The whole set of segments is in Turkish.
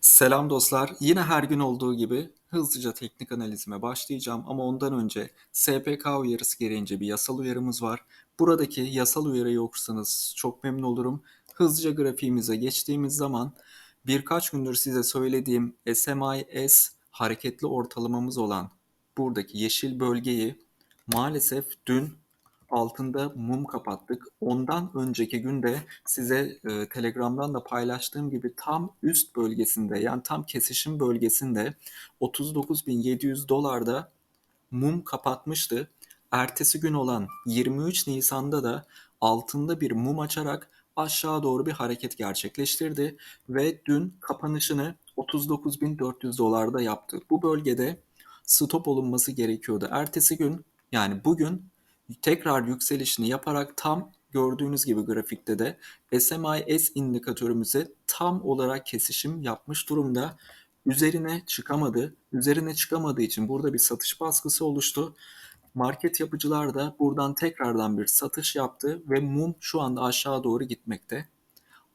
Selam dostlar. Yine her gün olduğu gibi hızlıca teknik analizime başlayacağım ama ondan önce SPK uyarısı gereğince bir yasal uyarımız var. Buradaki yasal uyarıyı okursanız çok memnun olurum. Hızlıca grafiğimize geçtiğimiz zaman birkaç gündür size söylediğim SMIS hareketli ortalamamız olan buradaki yeşil bölgeyi maalesef dün altında mum kapattık. Ondan önceki günde size e, Telegram'dan da paylaştığım gibi tam üst bölgesinde yani tam kesişim bölgesinde 39.700 dolarda mum kapatmıştı. Ertesi gün olan 23 Nisan'da da altında bir mum açarak aşağı doğru bir hareket gerçekleştirdi ve dün kapanışını 39.400 dolarda yaptı. Bu bölgede stop olunması gerekiyordu. Ertesi gün yani bugün tekrar yükselişini yaparak tam gördüğünüz gibi grafikte de SMIS indikatörümüze tam olarak kesişim yapmış durumda. Üzerine çıkamadı. Üzerine çıkamadığı için burada bir satış baskısı oluştu. Market yapıcılar da buradan tekrardan bir satış yaptı ve mum şu anda aşağı doğru gitmekte.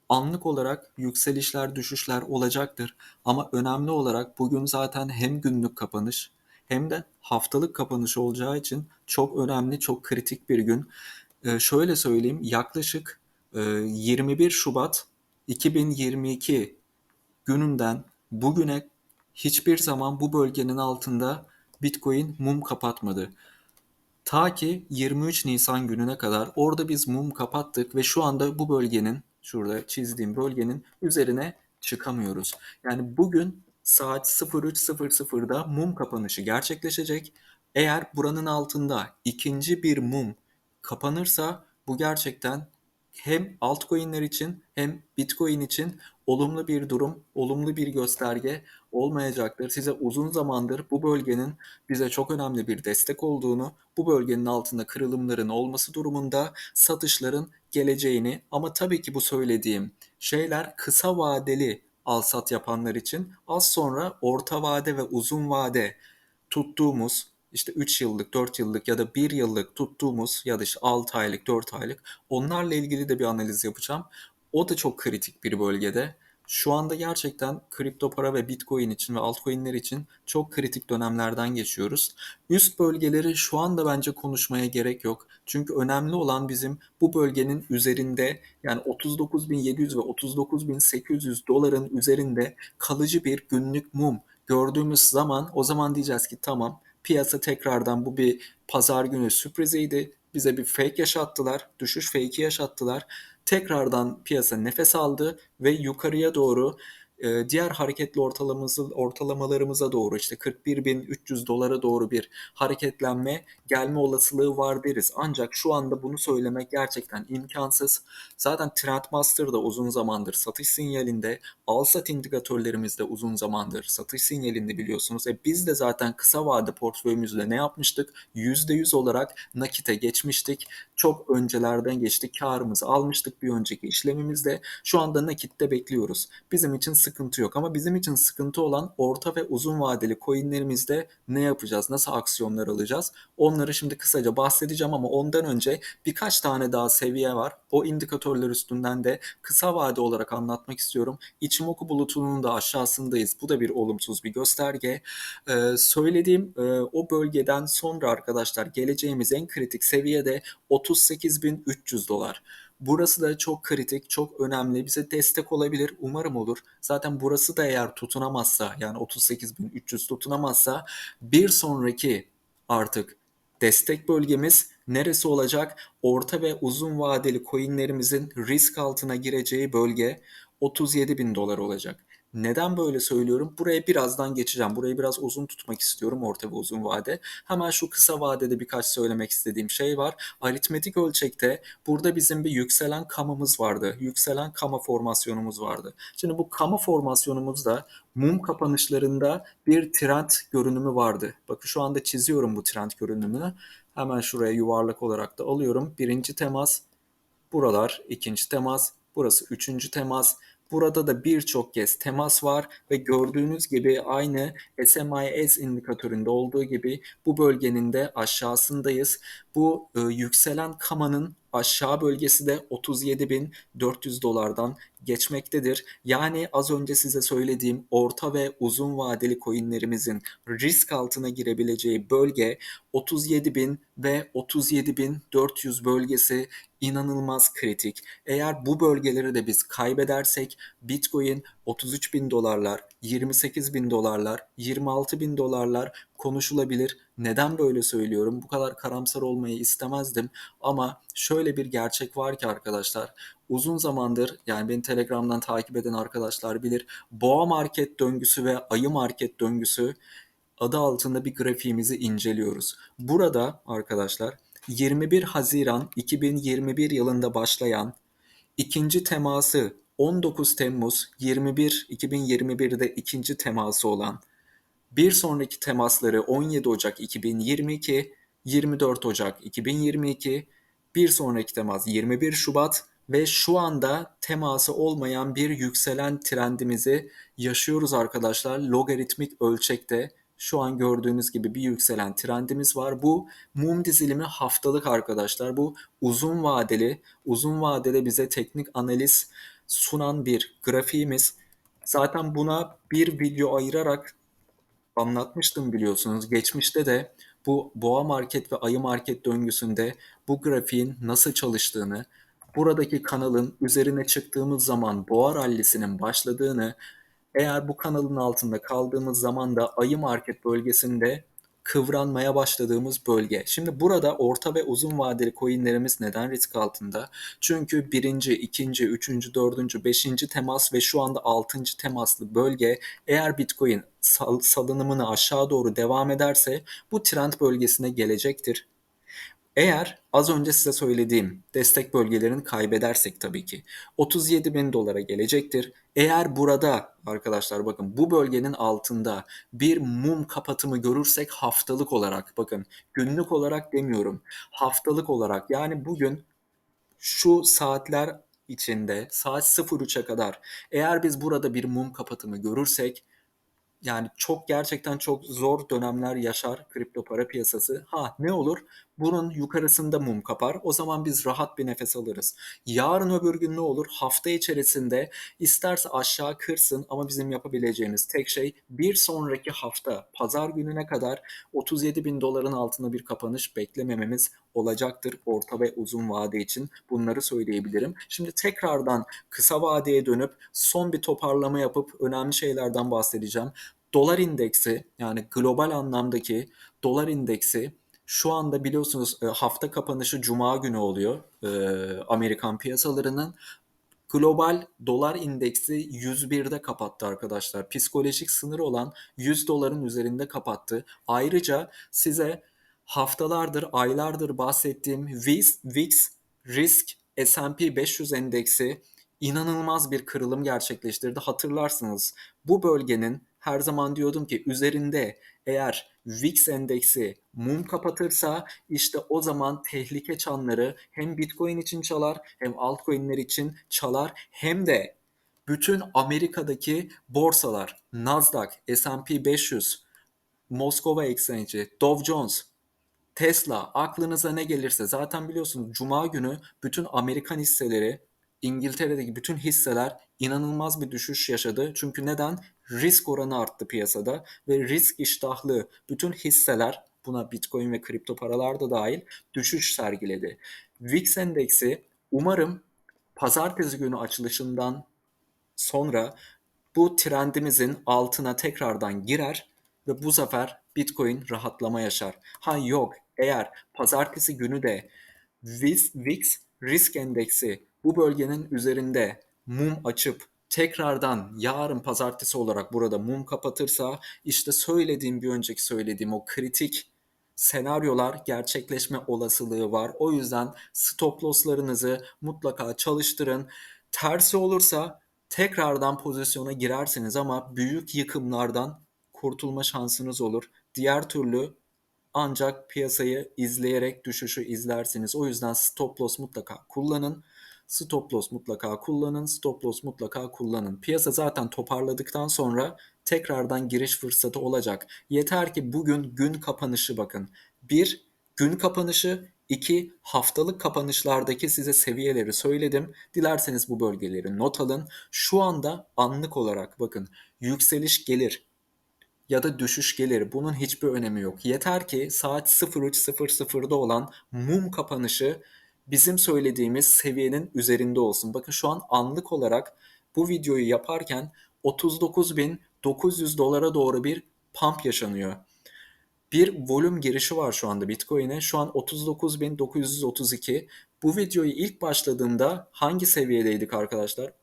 Anlık olarak yükselişler, düşüşler olacaktır. Ama önemli olarak bugün zaten hem günlük kapanış hem de haftalık kapanış olacağı için çok önemli, çok kritik bir gün. Ee, şöyle söyleyeyim, yaklaşık e, 21 Şubat 2022 gününden bugüne hiçbir zaman bu bölgenin altında Bitcoin mum kapatmadı. Ta ki 23 Nisan gününe kadar orada biz mum kapattık ve şu anda bu bölgenin, şurada çizdiğim bölgenin üzerine çıkamıyoruz. Yani bugün saat 03.00'da mum kapanışı gerçekleşecek. Eğer buranın altında ikinci bir mum kapanırsa bu gerçekten hem altcoin'ler için hem Bitcoin için olumlu bir durum, olumlu bir gösterge olmayacaktır. Size uzun zamandır bu bölgenin bize çok önemli bir destek olduğunu, bu bölgenin altında kırılımların olması durumunda satışların geleceğini ama tabii ki bu söylediğim şeyler kısa vadeli al-sat yapanlar için az sonra orta vade ve uzun vade tuttuğumuz işte 3 yıllık, 4 yıllık ya da 1 yıllık tuttuğumuz ya da işte 6 aylık, 4 aylık onlarla ilgili de bir analiz yapacağım. O da çok kritik bir bölgede. Şu anda gerçekten kripto para ve bitcoin için ve altcoin'ler için çok kritik dönemlerden geçiyoruz. Üst bölgeleri şu anda bence konuşmaya gerek yok. Çünkü önemli olan bizim bu bölgenin üzerinde yani 39.700 ve 39.800 doların üzerinde kalıcı bir günlük mum gördüğümüz zaman o zaman diyeceğiz ki tamam piyasa tekrardan bu bir pazar günü sürpriziydi. Bize bir fake yaşattılar, düşüş fake'i yaşattılar. Tekrardan piyasa nefes aldı ve yukarıya doğru e, diğer hareketli ortalamamızı, ortalamalarımıza doğru işte 41.300 dolara doğru bir hareketlenme gelme olasılığı var deriz. Ancak şu anda bunu söylemek gerçekten imkansız. Zaten Trendmaster da uzun zamandır satış sinyalinde, al sat indikatörlerimiz de uzun zamandır satış sinyalinde biliyorsunuz. E biz de zaten kısa vade portföyümüzde ne yapmıştık? %100 olarak nakite geçmiştik. Çok öncelerden geçtik. Karımızı almıştık bir önceki işlemimizde. Şu anda nakitte bekliyoruz. Bizim için sıkıntı yok ama bizim için sıkıntı olan orta ve uzun vadeli coinlerimizde ne yapacağız? Nasıl aksiyonlar alacağız? Onları şimdi kısaca bahsedeceğim ama ondan önce birkaç tane daha seviye var. O indikatörler üstünden de kısa vade olarak anlatmak istiyorum. İçimoku bulutunun da aşağısındayız. Bu da bir olumsuz bir gösterge. Ee, söylediğim e, o bölgeden sonra arkadaşlar geleceğimiz en kritik seviyede 38.300 dolar. Burası da çok kritik, çok önemli. Bize destek olabilir. Umarım olur. Zaten burası da eğer tutunamazsa yani 38.300 tutunamazsa bir sonraki artık destek bölgemiz neresi olacak? Orta ve uzun vadeli coinlerimizin risk altına gireceği bölge 37 bin dolar olacak. Neden böyle söylüyorum? Buraya birazdan geçeceğim. Burayı biraz uzun tutmak istiyorum orta ve uzun vade. Hemen şu kısa vadede birkaç söylemek istediğim şey var. Aritmetik ölçekte burada bizim bir yükselen kamamız vardı. Yükselen kama formasyonumuz vardı. Şimdi bu kama formasyonumuzda mum kapanışlarında bir trend görünümü vardı. Bakın şu anda çiziyorum bu trend görünümünü. Hemen şuraya yuvarlak olarak da alıyorum. Birinci temas, buralar ikinci temas, burası üçüncü temas, Burada da birçok kez temas var ve gördüğünüz gibi aynı SMIS indikatöründe olduğu gibi bu bölgenin de aşağısındayız. Bu e, yükselen kamanın aşağı bölgesi de 37.400 dolardan geçmektedir. Yani az önce size söylediğim orta ve uzun vadeli coinlerimizin risk altına girebileceği bölge 37.000 ve 37.400 bölgesi inanılmaz kritik. Eğer bu bölgeleri de biz kaybedersek Bitcoin 33 bin dolarlar, 28 bin dolarlar, 26 bin dolarlar konuşulabilir. Neden böyle söylüyorum? Bu kadar karamsar olmayı istemezdim ama şöyle bir gerçek var ki arkadaşlar uzun zamandır yani beni Telegram'dan takip eden arkadaşlar bilir. Boğa market döngüsü ve ayı market döngüsü adı altında bir grafiğimizi inceliyoruz. Burada arkadaşlar 21 Haziran 2021 yılında başlayan ikinci teması 19 Temmuz 21 2021'de ikinci teması olan bir sonraki temasları 17 Ocak 2022, 24 Ocak 2022, bir sonraki temas 21 Şubat ve şu anda teması olmayan bir yükselen trendimizi yaşıyoruz arkadaşlar. Logaritmik ölçekte şu an gördüğünüz gibi bir yükselen trendimiz var. Bu mum dizilimi haftalık arkadaşlar. Bu uzun vadeli, uzun vadede bize teknik analiz sunan bir grafiğimiz. Zaten buna bir video ayırarak anlatmıştım biliyorsunuz. Geçmişte de bu boğa market ve ayı market döngüsünde bu grafiğin nasıl çalıştığını, buradaki kanalın üzerine çıktığımız zaman boğa rallisinin başladığını, eğer bu kanalın altında kaldığımız zaman da ayı market bölgesinde kıvranmaya başladığımız bölge. Şimdi burada orta ve uzun vadeli coinlerimiz neden risk altında? Çünkü birinci, ikinci, üçüncü, dördüncü, beşinci temas ve şu anda altıncı temaslı bölge eğer Bitcoin sal- salınımını aşağı doğru devam ederse bu trend bölgesine gelecektir. Eğer az önce size söylediğim destek bölgelerini kaybedersek tabii ki 37 bin dolara gelecektir. Eğer burada arkadaşlar bakın bu bölgenin altında bir mum kapatımı görürsek haftalık olarak bakın günlük olarak demiyorum haftalık olarak yani bugün şu saatler içinde saat 03'e kadar eğer biz burada bir mum kapatımı görürsek yani çok gerçekten çok zor dönemler yaşar kripto para piyasası. Ha ne olur? Bunun yukarısında mum kapar. O zaman biz rahat bir nefes alırız. Yarın öbür gün ne olur? Hafta içerisinde isterse aşağı kırsın ama bizim yapabileceğimiz tek şey bir sonraki hafta pazar gününe kadar 37 bin doların altında bir kapanış beklemememiz olacaktır orta ve uzun vade için. Bunları söyleyebilirim. Şimdi tekrardan kısa vadeye dönüp son bir toparlama yapıp önemli şeylerden bahsedeceğim. Dolar indeksi yani global anlamdaki dolar indeksi şu anda biliyorsunuz e, hafta kapanışı cuma günü oluyor e, Amerikan piyasalarının. Global dolar indeksi 101'de kapattı arkadaşlar. Psikolojik sınır olan 100 doların üzerinde kapattı. Ayrıca size haftalardır, aylardır bahsettiğim VIX, VIX Risk S&P 500 endeksi inanılmaz bir kırılım gerçekleştirdi. Hatırlarsınız bu bölgenin her zaman diyordum ki üzerinde eğer VIX endeksi mum kapatırsa işte o zaman tehlike çanları hem Bitcoin için çalar hem altcoin'ler için çalar hem de bütün Amerika'daki borsalar Nasdaq, S&P 500, Moskova Exchange, Dow Jones, Tesla aklınıza ne gelirse zaten biliyorsunuz Cuma günü bütün Amerikan hisseleri İngiltere'deki bütün hisseler inanılmaz bir düşüş yaşadı. Çünkü neden? Risk oranı arttı piyasada ve risk iştahlı bütün hisseler buna Bitcoin ve kripto paralar da dahil düşüş sergiledi. VIX endeksi umarım pazartesi günü açılışından sonra bu trendimizin altına tekrardan girer ve bu sefer Bitcoin rahatlama yaşar. Ha yok eğer pazartesi günü de VIX, VIX risk endeksi bu bölgenin üzerinde mum açıp tekrardan yarın pazartesi olarak burada mum kapatırsa işte söylediğim bir önceki söylediğim o kritik senaryolar gerçekleşme olasılığı var. O yüzden stop loss'larınızı mutlaka çalıştırın. Tersi olursa tekrardan pozisyona girersiniz ama büyük yıkımlardan kurtulma şansınız olur. Diğer türlü ancak piyasayı izleyerek düşüşü izlersiniz. O yüzden stop loss mutlaka kullanın. Stop loss mutlaka kullanın. Stop loss mutlaka kullanın. Piyasa zaten toparladıktan sonra tekrardan giriş fırsatı olacak. Yeter ki bugün gün kapanışı bakın. Bir gün kapanışı, İki, haftalık kapanışlardaki size seviyeleri söyledim. Dilerseniz bu bölgeleri not alın. Şu anda anlık olarak bakın yükseliş gelir ya da düşüş gelir. Bunun hiçbir önemi yok. Yeter ki saat 03.00'da olan mum kapanışı bizim söylediğimiz seviyenin üzerinde olsun. Bakın şu an anlık olarak bu videoyu yaparken 39.900 dolara doğru bir pump yaşanıyor. Bir volüm girişi var şu anda Bitcoin'e. Şu an 39.932. Bu videoyu ilk başladığımda hangi seviyedeydik arkadaşlar?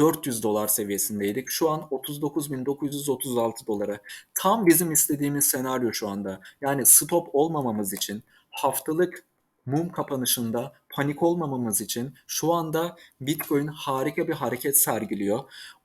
39.400 dolar seviyesindeydik. Şu an 39.936 dolara. Tam bizim istediğimiz senaryo şu anda. Yani stop olmamamız için haftalık mum kapanışında panik olmamamız için şu anda Bitcoin harika bir hareket sergiliyor.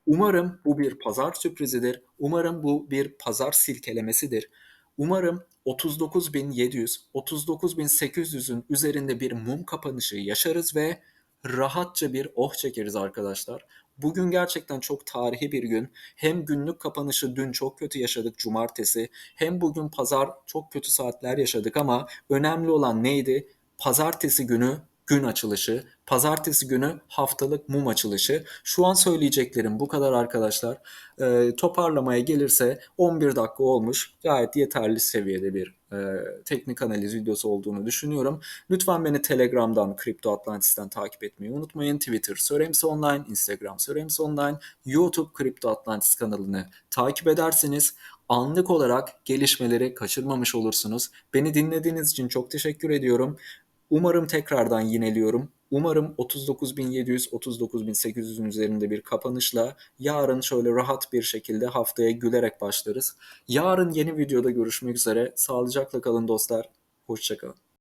Umarım bu bir pazar sürprizidir. Umarım bu bir pazar silkelemesidir. Umarım 39.700, 39.800'ün üzerinde bir mum kapanışı yaşarız ve rahatça bir oh çekeriz arkadaşlar. Bugün gerçekten çok tarihi bir gün. Hem günlük kapanışı dün çok kötü yaşadık cumartesi. Hem bugün pazar çok kötü saatler yaşadık ama önemli olan neydi? Pazartesi günü gün açılışı, pazartesi günü haftalık mum açılışı. Şu an söyleyeceklerim bu kadar arkadaşlar. Ee, toparlamaya gelirse 11 dakika olmuş. Gayet yeterli seviyede bir e, teknik analiz videosu olduğunu düşünüyorum. Lütfen beni Telegram'dan, Crypto Atlantis'ten takip etmeyi unutmayın. Twitter Söremsi Online, Instagram Söremsi Online, YouTube Crypto Atlantis kanalını takip edersiniz. Anlık olarak gelişmeleri kaçırmamış olursunuz. Beni dinlediğiniz için çok teşekkür ediyorum. Umarım tekrardan yineliyorum. Umarım 39.700, 39.800'ün üzerinde bir kapanışla yarın şöyle rahat bir şekilde haftaya gülerek başlarız. Yarın yeni videoda görüşmek üzere. Sağlıcakla kalın dostlar. Hoşçakalın.